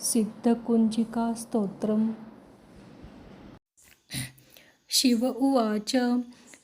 सिद्धकुञ्जिका स्तोत्रम्. शिव उवाच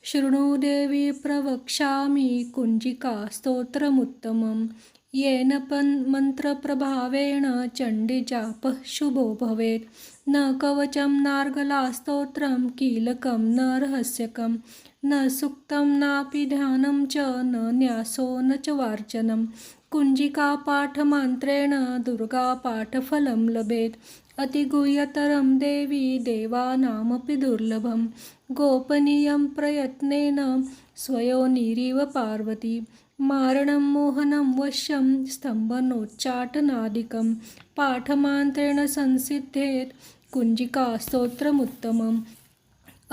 शृणुदेवी प्रवक्ष्यामि कुञ्जिका स्तोत्रमुत्तमं येन पन् मन्त्रप्रभावेण चण्डीजापः शुभो भवेत्। न कवचं नार्गलास्तोत्रं कीलकं न रहस्यकं। न सुक्तं नापि ध्यानं च न न्यासो न च वार्चनं कुञ्जिकापाठमान्त्रेण दुर्गापाठफलं लभेत्। अतिगुह्यतरं देवी देवानामपि दुर्लभं। गोपनीयं प्रयत्नेन स्वयोनिरिव पार्वती। मारणं मोहनं वश्यं स्तम्भनोच्चाटनादिकं पाठमान्त्रेण संसिद्धेत् कुञ्जिकास्तोत्रमुत्तमम्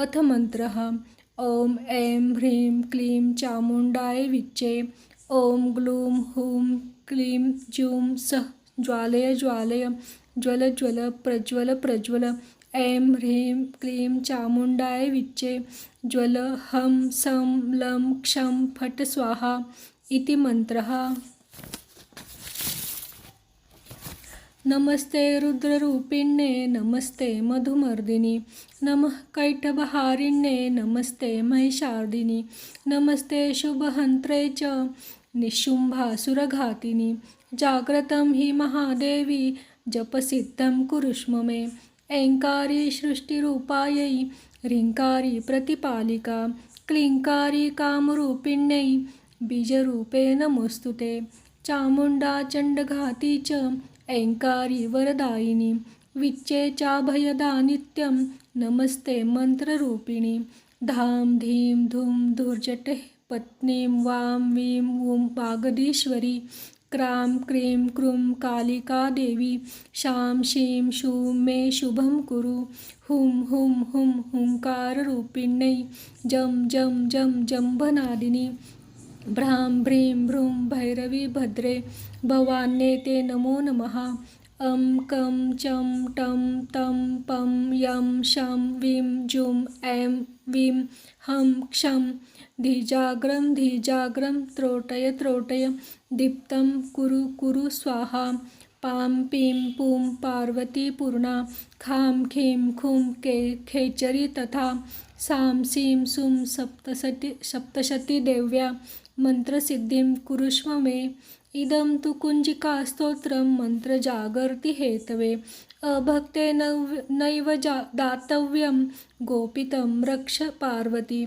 अथ मन्त्रः ॐ ऐं ह्रीं क्लीं चामुण्डाय विच्चे ॐ ग्लूं हूं क्लीं जूं सः ज्वालय ज्वालय ज्वल ज्वल प्रज्वल प्रज्वल ऐं ह्रीं क्लीं चामुण्डाय विच्चे ज्वल हं सं लं क्षं फट् स्वाहा। इति मन्त्रः। नमस्ते रुद्ररूपिण्ये नमस्ते मधुमर्दिनि, नमः कैटभहारिण्ये नमस्ते महिषार्दिनि, नमस्ते शुभहन्त्रे च, निशुम्भासुरघातिनि, जाग्रतं हि महादेवी, जपसिद्धं कुरुष्म मे, ऐङ्कारी सृष्टिरूपायै ह्रीङ्कारी प्रतिपालिका, क्लीङ्कारी कामरूपिण्यै बीजरूपे नमोऽस्तु ते चामुण्डा चण्डघाती च वरदायिनी, विच्चे चाभयदा नित्यं, नमस्ते मन्त्ररूपिणी, धां धीं धूं धुर्जटेः, पत्नीं वां वीं ऊं वागदीश्वरी, क्रां क्रीं क्रूं कालिका देवी, शां शीं शूं मे शुभं कुरु, हुं हुं हुं हुङ्काररूपिण्यै जं जं जं जम्भनादिनी भ्रां भ्रीं भ्रूं भैरवी भद्रे भवान्ये ते नमो नमः। अं कं, चं, टं, तं, पं, यं, शं, वीं, जुं, ऐं, वीं, हं, क्षं। धीजाग्रं धीजाग्रं, त्रोटय त्रोटय, दीप्तं, कुरु कुरु, स्वाहा। पां, पीं, पूं, पार्वती, पूर्णा। खां, खीं, खुं, के, खेचरी तथा सां, सीं, सुं, सप्तशती सप्तशतीदेव्या मन्त्रसिद्धिं कुरुष्व मे इदं तु कुञ्जिकास्तोत्रं मन्त्रजागर्ति हेतवे अभक्ते नैव दातव्यं गोपितं रक्ष पार्वती।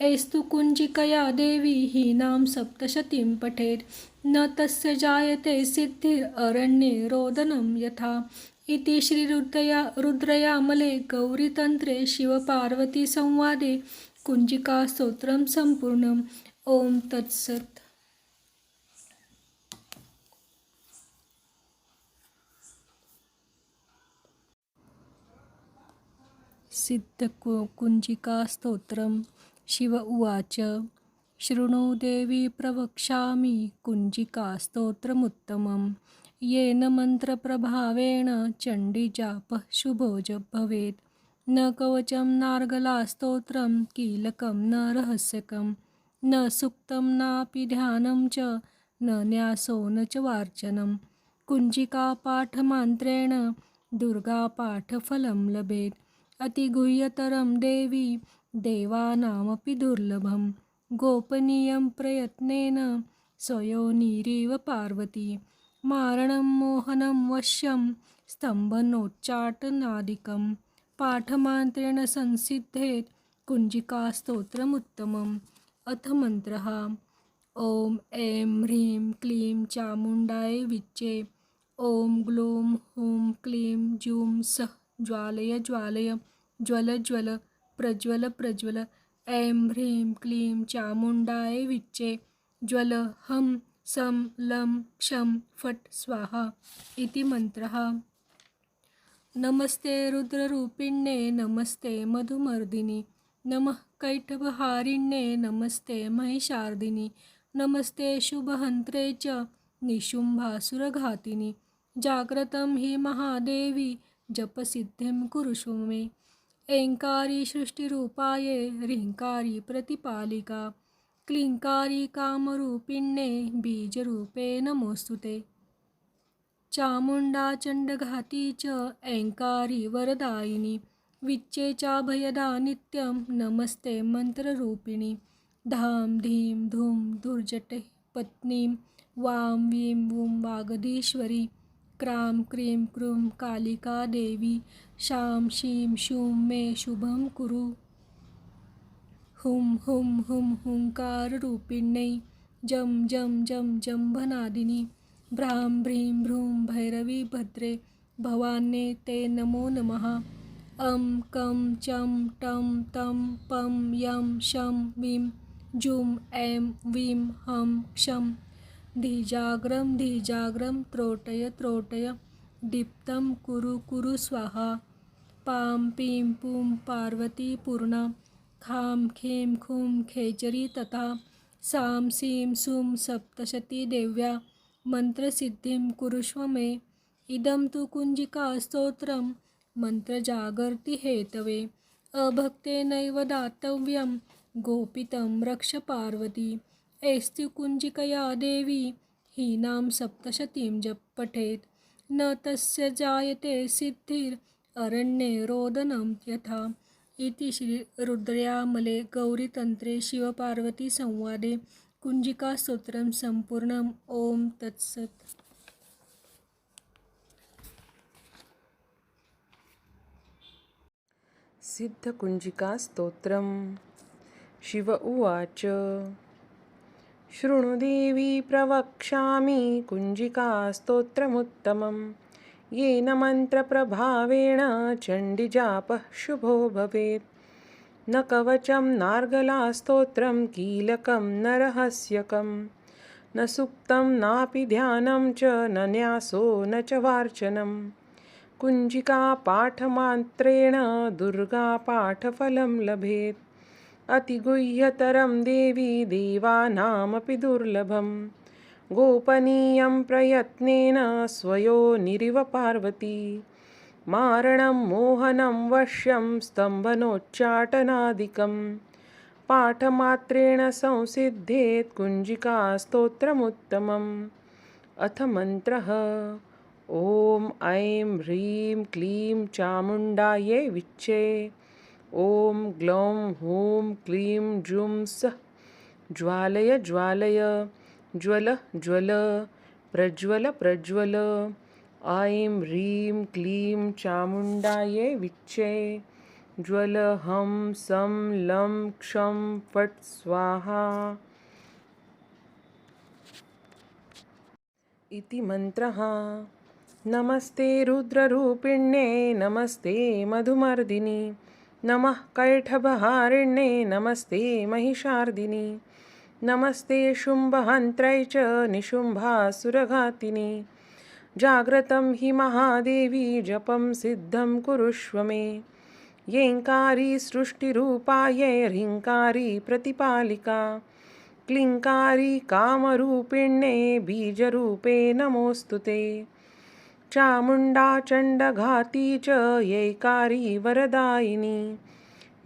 एस्तु कुञ्जिकया देवी हीनां सप्तशतीं पठेत्। न तस्य जायते सिद्धिर् अरण्ये रोदनं यथा। इति श्रीरुद्रया रुद्रयामले गौरीतन्त्रे शिवपार्वतीसंवादे कुञ्जिकास्तोत्रं सम्पूर्णम्। ॐ तत्सत्। सिद्धकु कुञ्जिकास्तोत्रं शिव उवाच। शृणु देवी प्रवक्ष्यामि कुञ्जिकास्तोत्रमुत्तमं येन मन्त्रप्रभावेण चण्डीजापः शुभो ज भवेत्। न कवचं नार्गलास्तोत्रं कीलकं न रहस्यकं न सुक्तं नापि ध्यानं च न न्यासो न च वार्चनं। कुञ्जिकापाठमान्त्रेण दुर्गापाठफलं लभेत्। अतिगुह्यतरं देवी देवानामपि दुर्लभं। गोपनीयं प्रयत्नेन स्वयोनिरिव पार्वती। मारणं मोहनं वश्यं स्तम्भनोच्चाटनादिकं। पाठमान्त्रेण संसिद्धेत् कुञ्जिकास्तोत्रमुत्तमम् अथ मन्त्रः ॐ ऐं ह्रीं क्लीं चामुण्डाय विच्चे, ॐ ग्लूं हूँ क्लीं जूं सः, ज्वालय ज्वालय, ज्वल ज्वल, प्रज्वल प्रज्वल, ऐं ह्रीं क्लीं चामुण्डाय विच्चे, ज्वल हं, सं, लं क्षं फट्, स्वाहा इति मन्त्रः। नमस्ते रुद्ररूपिण्ये नमस्ते मधुमर्दिनि। नमः कैटभहारिण्ये नमस्ते महिषार्दिनि नमस्ते शुभहन्त्रे च निशुम्भासुरघातिनि। जाग्रतं हि महादेवी, जपसिद्धिं कुरुषु मे ऐङ्कारी सृष्टिरूपाये ह्रीङ्कारी प्रतिपालिका। क्लीङ्कारी कामरूपिण्ये बीजरूपे नमोऽस्तु ते चामुण्डा चण्डघाती च वरदायिनी। विच्चे चाभयदा नित्यं नमस्ते मन्त्ररूपिणी धाम धीं धूम धुर्जटे पत्नीं, वां, वीं, वूं, वागधीश्वरी, क्रां, क्रीं, क्रूं, कालिका देवी, शां, शीं, शूं, मे, शुभं कुरु। हुं हुं हुं हुङ्काररूपिण्यै जं जं जं जम्भनादिनी भ्रां, भ्रीं, भ्रूं, भैरवी, भद्रे भवान्ये ते नमो नमः। अं कं, चं, टं, तं, पं, यं, शं, वीं, जुं, ऐं, वीं, हं क्षं धीजाग्रं धीजाग्रं, त्रोटय त्रोटय। दीप्तं, कुरु कुरु, स्वाहा। पां, पीं, पूं, पार्वती, पूर्णा। खां, खीं, खूं, खेचरी, तथा। सां, सीं, सूं, सप्तशती, देव्या। मन्त्रसिद्धिं कुरुष्व मे। इदं तु कुञ्जिकास्तोत्रं मन्त्रजागर्ति हेतवे। अभक्तेनैव दातव्यं। गोपितं रक्ष पार्वती। एस्ति कुञ्जिकया देवी। हीनां सप्तशतीं जप पठेत्। न तस्य जायते सिद्धिर्। अरण्ये रोदनं यथा। इति श्री रुद्रयामले गौरीतन्त्रे शिवपार्वतीसंवादे। कुञ्जिकास्तोत्रं सम्पूर्णम्। ॐ तत्सत्। सिद्धकुञ्जिकास्तोत्रं शिव उवाच, शृणुदेवी प्रवक्ष्यामि कुञ्जिकास्तोत्रमुत्तमं येन मन्त्रप्रभावेण चण्डिजापः शुभो भवेत्। न कवचं नार्गलास्तोत्रं कीलकं न रहस्यकं न सुप्तं नापि ध्यानं च न न्यासो न च वार्चनम्। कुञ्जिकापाठमात्रेण दुर्गापाठफलं लभेत्। अतिगुह्यतरं देवी देवानामपि दुर्लभं गोपनीयं प्रयत्नेन स्वयोनिरिव पार्वती। मारणं, मोहनं, वश्यं स्तम्भनोच्चाटनादिकं पाठमात्रेण संसिद्धेत् कुञ्जिकास्तोत्रमुत्तमम् अथ मन्त्रः। ॐ ऐं ह्रीं क्लीं चामुण्डायै विच्चे। ॐ ग्लौं हूँ क्लीं जुं सः। ज्वालय ज्वालय, ज्वल ज्वल, प्रज्वल प्रज्वल। ऐं ह्रीं क्लीं चामुण्डायै विच्चे। ज्वल हं सं लं क्षं फट् स्वाहा। इति मन्त्रः। नमस्ते रुद्ररूपिण्ये नमस्ते मधुमर्दिनि। नमः कैठभहारिण्ये नमस्ते महिषार्दिनि। नमस्ते शुम्भहन्त्रै च, निशुम्भासुरघातिनि। जाग्रतं हि महादेवी, जपं सिद्धं कुरुष्व मे। येङ्कारी सृष्टिरूपायै ह्रीङ्कारी प्रतिपालिका। क्लिङ्कारी कामरूपिण्ये बीजरूपे नमोऽस्तु ते। चामुण्डा चण्डघाती च यैकारी वरदायिनी।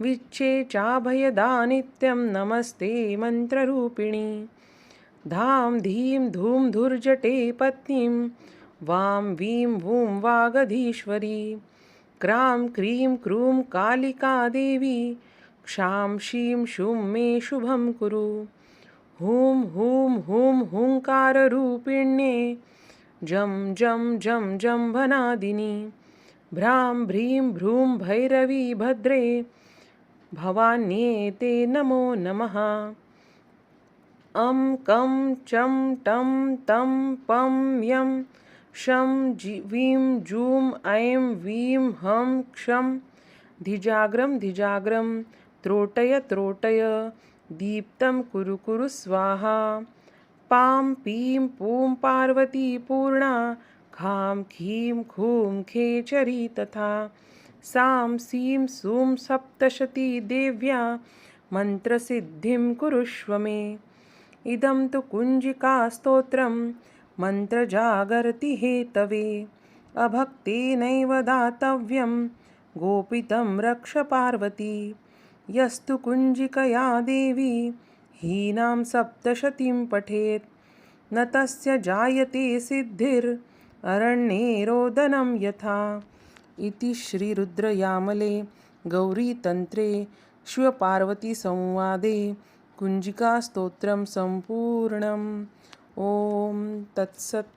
विच्छे चाभयदा नित्यं नमस्ते मन्त्ररूपिणी। धां धीं धूं धुर्जटे पत्नीं, वां वीं वूं वागधीश्वरी। क्रां क्रीं क्रूं कालिका देवी, क्षां शीं शूं मे शुभं कुरु। हुं हुं हुं हुङ्काररूपिण्ये जं जं जं जम्भनादिनी भ्रां, भ्रीं, भ्रूं भैरवी भद्रे। भवान्ये ते नमो नमः। अं कं, चं टं तं, पं, यं। शं, जि, वीं, जूं, ऐं, वीं, हं, क्षं। धिजाग्रं धिजाग्रं, त्रोटय त्रोटय। दीप्तं कुरु कुरु स्वाहा। पां पीं पूं पार्वती पूर्णा, खां खीं खूं खेचरी तथा, सां सीं सूं सप्तशती देव्या मन्त्रसिद्धिं कुरुष्व मे। इदं तु कुञ्जिकास्तोत्रं मन्त्रजागर्ति हेतवे अभक्तेनैव दातव्यं, गोपितं रक्ष पार्वती। यस्तु कुञ्जिकया देवी हीनां सप्तशतीं पठेत्। न तस्य जायते सिद्धिर् अरण्ये रोदनं यथा। इति श्रीरुद्रयामले, गौरीतन्त्रे, शिवपार्वतीसंवादे, कुञ्जिकास्तोत्रं सम्पूर्णम्। ॐ तत्सत्।